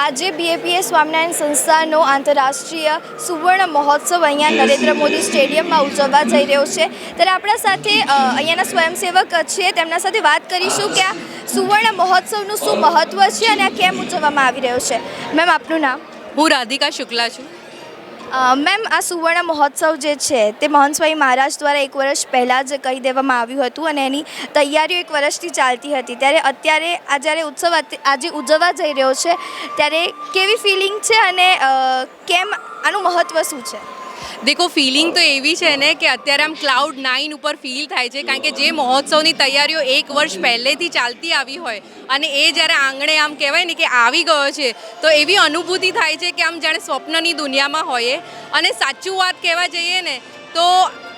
આજે બીએપીએ સ્વામિનારાયણ સંસ્થાનો આંતરરાષ્ટ્રીય સુવર્ણ મહોત્સવ અહીંયા નરેન્દ્ર મોદી સ્ટેડિયમમાં ઉજવવા જઈ રહ્યો છે. ત્યારે આપણા સાથે અહીંયાના સ્વયંસેવક છે. તેમના સાથે વાત કરીશું કે આ સુવર્ણ મહોત્સવનું શું મહત્ત્વ છે અને આ કેમ ઉજવવામાં આવી રહ્યો છે. મેમ આપનું નામ? હું રાધિકા શુક્લા છું. મેમ, આ સુવર્ણ મહોત્સવ જે છે, તે મહંતસ્વામી મહારાજ દ્વારા એક વર્ષ પહેલાં જ કહી દેવામાં આવ્યું હતું અને એની તૈયારીઓ એક વર્ષથી ચાલતી હતી. ત્યારે અત્યારે આ જ્યારે ઉત્સવ આજે ઉજવવા જઈ રહ્યો છે, ત્યારે કેવી ફિલિંગ છે અને કેમ આનું મહત્ત્વ શું છે? દેખો ફિલિંગ તો એવી છે ને કે અત્યારે આમ ક્લાઉડ નાઇન ઉપર ફીલ થાય છે, કારણ કે જે મહોત્સવની તૈયારીઓ એક વર્ષ પહેલેથી ચાલતી આવી હોય અને એ જ્યારે આંગણે આમ કહેવાય ને કે આવી ગયો છે, તો એવી અનુભૂતિ થાય છે કે આમ જાણે સ્વપ્નની દુનિયામાં હોઈએ અને સાચું વાત કહેવા જઈએ ને, તો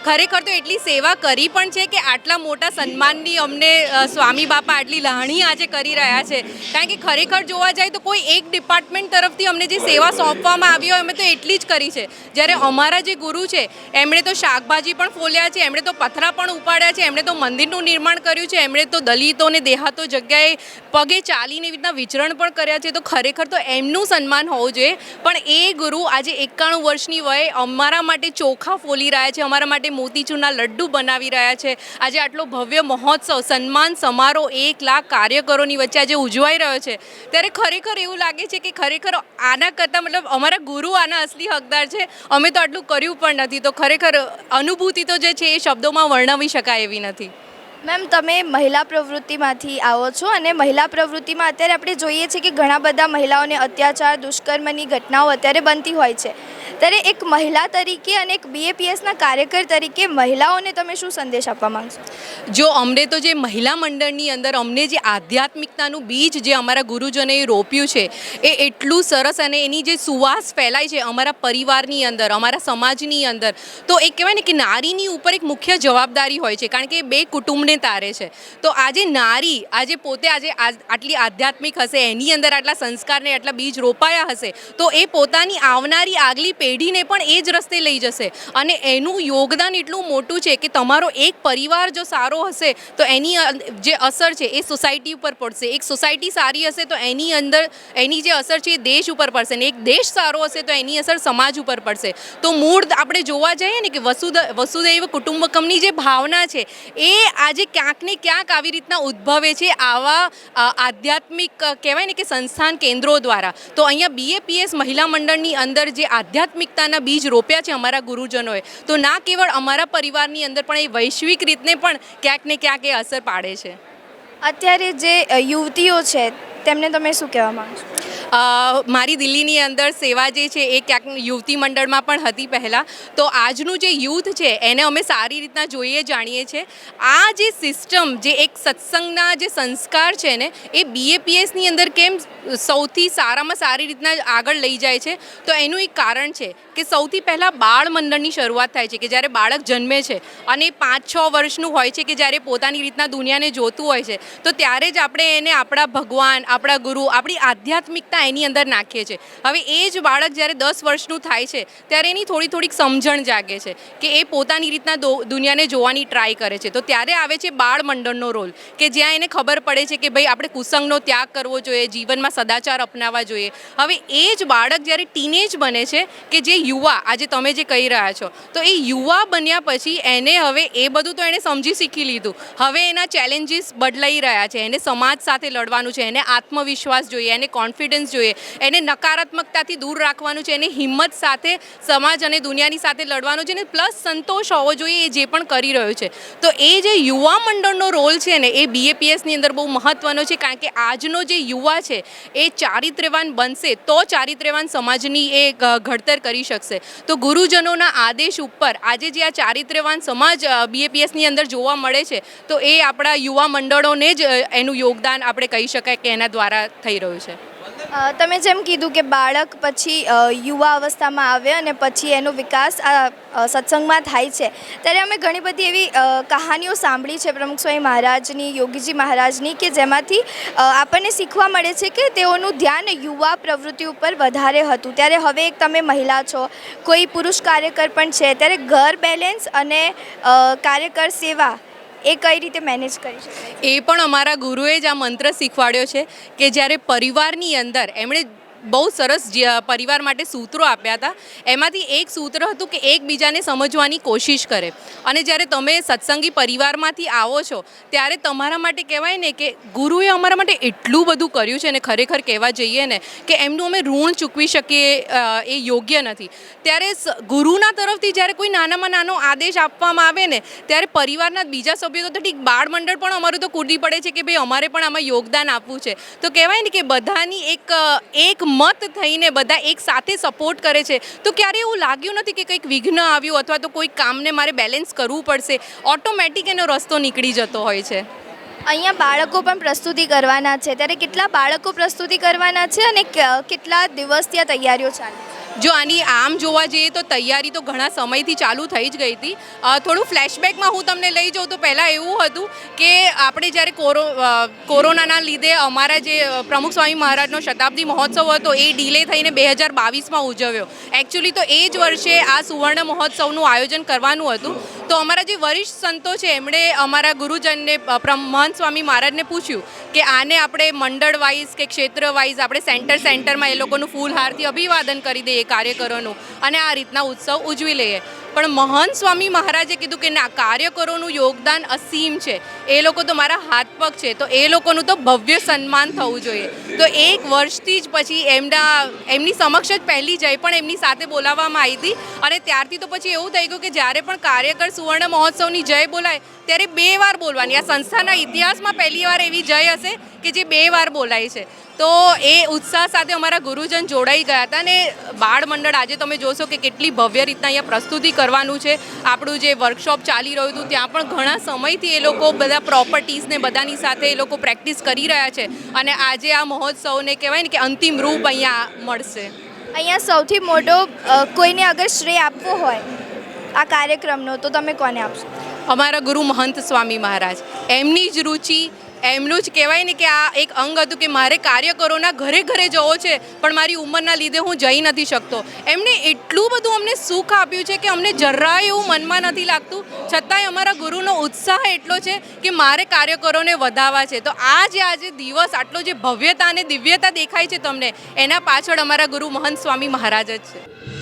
ખરેખર તો એટલી સેવા કરી પણ છે કે આટલા મોટા સન્માનની અમને સ્વામી બાપા આટલી લહાણી આજે કરી રહ્યા છે. કારણ કે ખરેખર જોવા જાય તો કોઈ એક ડિપાર્ટમેન્ટ તરફથી અમને જે સેવા સોંપવામાં આવી હોય, અમે તો એટલી જ કરી છે. જ્યારે અમારા જે ગુરુ છે, એમણે તો શાકભાજી પણ ફોલ્યા છે, એમણે તો પથરા પણ ઉપાડ્યા છે, એમણે તો મંદિરનું નિર્માણ કર્યું છે, એમણે તો દલિતોને દેહાતો જગ્યાએ પગે ચાલીને એવી રીતના વિચરણ પણ કર્યા છે. તો ખરેખર તો એમનું સન્માન હોવું જોઈએ. પણ એ ગુરુ આજે એકાણું વર્ષની વયે અમારા માટે ચોખા ફોલી રહ્યા છે, અમારા માટે મોતીચૂરના લડ્ડુ બનાવી રહ્યા છે. આજે આટલો ભવ્ય મહોત્સવ, સન્માન સમારોહ એક લાખ કાર્યકરોની વચ્ચે આજે ઉજવાઈ રહ્યો છે. ત્યારે ખરેખર એવું લાગે છે કે ખરેખર આના કરતાં મતલબ અમારા ગુરુ આના અસલી હકદાર છે. અમે તો આટલું કર્યું પણ નથી. તો ખરેખર અનુભૂતિ તો જે છે એ શબ્દોમાં વર્ણવી શકાય એવી નથી. મેમ, તમે મહિલા પ્રવૃત્તિમાંથી આવો છો અને મહિલા પ્રવૃત્તિમાં અત્યારે આપણે જોઈએ છીએ કે ઘણા બધા મહિલાઓને અત્યાચાર, દુષ્કર્મની ઘટનાઓ અત્યારે બનતી હોય છે. ત્યારે એક મહિલા તરીકે અને એક બીએપીએસના કાર્યકર તરીકે મહિલાઓને તમે શું સંદેશ આપવા માંગશો? જો અમને તો જે મહિલા મંડળની અંદર અમને જે આધ્યાત્મિકતાનું બીજ જે અમારા ગુરુજનોએ રોપ્યું છે, એ એટલું સરસ અને એની જે સુવાસ ફેલાય છે અમારા પરિવારની અંદર, અમારા સમાજની અંદર, તો એ કહેવાય ને કે નારીની ઉપર એક મુખ્ય જવાબદારી હોય છે. કારણ કે બે બે કુટુંબને તારે છે. તો આજે નારી આજે પોતે આજે આટલી આધ્યાત્મિક હશે, એની અંદર આટલા સંસ્કારને આટલા બીજ રોપાયા હશે, તો એ પોતાની આવનારી આગલી પેઢીને પણ એ જ રસ્તે લઈ જશે. અને એનું યોગદાન એટલું મોટું છે કે તમારો એક પરિવાર જો સારો હશે, તો એની જે અસર છે એ સોસાયટી ઉપર પડશે. એક સોસાયટી સારી હશે, તો એની અંદર, એની જે અસર છે એ દેશ ઉપર પડશે ને એક દેશ સારો હશે, તો એની અસર સમાજ ઉપર પડશે. તો મૂળ આપણે જોવા જઈએ ને કે વસુદ, વસુદૈવ કુટુંબકમની જે ભાવના છે, એ આજે ક્યાંક ને ક્યાંક આવી રીતના ઉદ્ભવે છે આવા આધ્યાત્મિક કહેવાય ને કે સંસ્થાન કેન્દ્રો દ્વારા. તો અહીંયા બીએપીએસ મહિલા મંડળની અંદર જે આધ્યાત્મિકતાના બીજ રોપ્યા છે અમારા ગુરુજનોએ, તો ના કેવળ અમારા પરિવારની અંદર, પણ એ વૈશ્વિક રીતને પણ ક્યાંક ને ક્યાંક એ અસર પાડે છે. અત્યારે જે યુવતીઓ છે, તેમને તમે શું કહેવા માગશો? મારી દિલ્હીની અંદર સેવા જે છે એ ક્યાંક યુવતી મંડળમાં પણ હતી પહેલાં. તો આજનું જે યુથ છે એને અમે સારી રીતના જોઈએ, જાણીએ છીએ. આ જે સિસ્ટમ, જે એક સત્સંગના જે સંસ્કાર છે ને, એ બીએપીએસની અંદર કેમ સૌથી સારામાં સારી રીતના આગળ લઈ જાય છે? તો એનું એક કારણ છે કે સૌથી પહેલાં બાળ મંડળની શરૂઆત થાય છે કે જ્યારે બાળક જન્મે છે અને પાંચ છ વર્ષનું હોય છે કે જ્યારે પોતાની રીતના દુનિયાને જોતું હોય છે, તો ત્યારે જ આપણે એને આપણા ભગવાન, આપણા ગુરુ, આપણી આધ્યાત્મિકતા એની અંદર નાખીએ છીએ. હવે એ જ બાળક જ્યારે દસ વર્ષનું થાય છે, ત્યારે એની થોડી થોડીક સમજણ જાગે છે કે એ પોતાની રીતના દુનિયાને જોવાની ટ્રાય કરે છે. તો ત્યારે આવે છે બાળ મંડળનો રોલ કે જ્યાં એને ખબર પડે છે કે ભાઈ આપણે કુસંગનો ત્યાગ કરવો જોઈએ, જીવનમાં સદાચાર અપનાવવા જોઈએ. હવે એ જ બાળક જ્યારે ટીનેજ બને છે, કે જે યુવા, આજે તમે જે કહી રહ્યા છો, તો એ યુવા બન્યા પછી એને હવે એ બધું તો એણે સમજી શીખી લીધું. હવે એના ચેલેન્જીસ બદલાઈ રહ્યા છે, એને સમાજ સાથે લડવાનું છે, એને આત્મવિશ્વાસ જોઈએ, એને કોન્ફિડન્સ જોઈએ. એને નકારાત્મકતાથી દૂર રાખવાનું છે, એને હિંમત સાથે સમાજ અને દુનિયાની સાથે લડવાનું છે ને પ્લસ સંતોષ હોવો જોઈએ એ જે પણ કરી રહ્યો છે. તો એ જે યુવા મંડળનો રોલ છે ને, એ બીએપીએસની અંદર બહુ મહત્ત્વનો છે, કારણ કે આજનો જે યુવા છે, એ ચારિત્ર્યવાન બનશે તો ચારિત્ર્યવાન સમાજની એ ઘડતર કરી શકશે. તો ગુરુજનોના આદેશ ઉપર આજે જે આ ચારિત્ર્યવાન સમાજ બીએપીએસની અંદર જોવા મળે છે, તો એ આપણા યુવા મંડળોને જ એનું યોગદાન આપણે કહી શકાય કે એના દ્વારા થઈ રહ્યું છે. તમે જેમ કીધું કે બાળક પછી યુવા અવસ્થામાં આવે અને પછી એનો વિકાસ આ સત્સંગમાં થાય છે. ત્યારે અમે ઘણી બધી એવી કહાનીઓ સાંભળી છે પ્રમુખ સ્વામી મહારાજની, યોગીજી મહારાજની કે જેમાંથી આપણને શીખવા મળે છે કે તેઓનું ધ્યાન યુવા પ્રવૃત્તિ ઉપર વધારે હતું. ત્યારે હવે એક તમે મહિલા છો, કોઈ પુરુષ કાર્યકર પણ છે, ત્યારે ઘર બેલેન્સ અને કાર્યકર સેવા એ કઈ રીતે મેનેજ કરી શકાય? એ પણ અમારા ગુરુએ જ આ મંત્ર શીખવાડ્યો છે કે જ્યારે પરિવારની અંદર એમણે બહુ સરસ પરિવાર માટે સૂત્રો આપ્યા હતા. એમાંથી એક સૂત્ર હતું કે એકબીજાને સમજવાની કોશિશ કરે. અને જ્યારે તમે સત્સંગી પરિવારમાંથી આવો છો, ત્યારે તમારા માટે કહેવાય ને કે ગુરુએ અમારા માટે એટલું બધું કર્યું છે ને ખરેખર કહેવા જઈએ ને કે એમનું અમે ઋણ ચૂકવી શકીએ એ યોગ્ય નથી. ત્યારે ગુરુના તરફથી જ્યારે કોઈ નાનામાં નાનો આદેશ આપવામાં આવે ને, ત્યારે પરિવારના બીજા સભ્યો તો ઠીક બાળ મંડળ પણ અમારું તો કૂદી પડે છે કે ભાઈ અમારે પણ આમાં યોગદાન આપવું છે. તો કહેવાય ને કે બધાની એક એક મત થઈને બધા એક સાથે સપોર્ટ કરે છે. તો ક્યારે એવું લાગ્યું નથી કે કંઈક વિઘ્ન આવ્યું અથવા તો કોઈ કામને મારે બેલેન્સ કરવું પડશે? ઓટોમેટિક એનો રસ્તો નીકળી જતો હોય છે. અહીંયા બાળકો પણ પ્રસ્તુતિ કરવાના છે. ત્યારે કેટલા બાળકો પ્રસ્તુતિ કરવાના છે અને કેટલા દિવસ ત્યાં તૈયારીઓ ચાલે જો આની આમ જોવા જઈએ તો તૈયારી તો ઘણા સમયથી ચાલુ થઈ જ ગઈ હતી. થોડું ફ્લેશબેકમાં હું તમને લઈ જાઉં તો પહેલાં એવું હતું કે આપણે જ્યારે કોરો કોરોનાના લીધે અમારા જે પ્રમુખ સ્વામી મહારાજનો શતાબ્દી મહોત્સવ હતો એ ડીલે થઈને બે હજાર બાવીસમાં ઉજવ્યો. એકચ્યુઅલી તો એ જ વર્ષે આ સુવર્ણ મહોત્સવનું આયોજન કરવાનું હતું. તો અમારા જે વરિષ્ઠ સંતો છે, એમણે અમારા ગુરુજનને મહંત સ્વામી મહારાજને પૂછ્યું કે આને આપણે મંડળ વાઇઝ કે ક્ષેત્ર વાઇઝ આપણે સેન્ટર સેન્ટરમાં એ લોકોનું ફૂલહારથી અભિવાદન કરી દઈએ કાર્યકરોનું અને આ રીતના ઉત્સવ ઉજવી લઈએ. પણ મહંત સ્વામી મહારાજે કીધું કે ના, કાર્યકરોનું યોગદાન અસીમ છે. એ લોકો તો મારા હાથ પગ છે. તો એ લોકોનું તો ભવ્ય સન્માન થવું જોઈએ. તો એક વર્ષથી જ પછી એમના, એમની સમક્ષ જ પહેલી જઈ પણ એમની સાથે બોલાવવામાં આવી હતી. અને ત્યારથી તો પછી એવું થઈ ગયું કે જ્યારે પણ કાર્યકર સુવર્ણ મહોત્સવની જય બોલાય, ત્યારે બે વાર બોલવાની. આ સંસ્થાના ઇતિહાસમાં પહેલી વાર એવી જય હશે કે જે બે વાર બોલાય છે. તો એ ઉત્સાહ સાથે અમારા ગુરુજન જોડાઈ ગયા હતા. અને બાળ મંડળ આજે તમે જોશો કે કેટલી ભવ્ય રીતના અહીંયા પ્રસ્તુતિ કરવાનું છે. આપણું જે વર્કશોપ ચાલી રહ્યું હતું ત્યાં પણ ઘણા સમયથી એ લોકો બધા પ્રોપર્ટીઝને બધાની સાથે એ લોકો પ્રેક્ટિસ કરી રહ્યા છે. અને આજે આ મહોત્સવને કહેવાય ને કે અંતિમ રૂપ અહીંયા મળશે. અહીંયા સૌથી મોટો કોઈને અગર શ્રેય આપવો હોય આ કાર્યક્રમનો તો તમે કોને આપશો? અમારા ગુરુ મહંત સ્વામી મહારાજ. એમની જ રુચિ એમનું જ કહેવાય ને કે આ એક અંગ હતું કે મારે કાર્યકરોના ઘરે ઘરે જવો છે, પણ મારી ઉંમરના લીધે હું જઈ નથી શકતો. એમને એટલું બધું અમને સુખ આપ્યું છે કે અમને જરાય એવું મનમાં નથી લાગતું. છતાંય અમારા ગુરુનો ઉત્સાહ એટલો છે કે મારે કાર્યકરોને વધાવવા છે. તો આ જે આજે દિવસ, આટલો જે ભવ્યતા અને દિવ્યતા દેખાય છે તમને, એના પાછળ અમારા ગુરુ મહંત સ્વામી મહારાજ જ છે.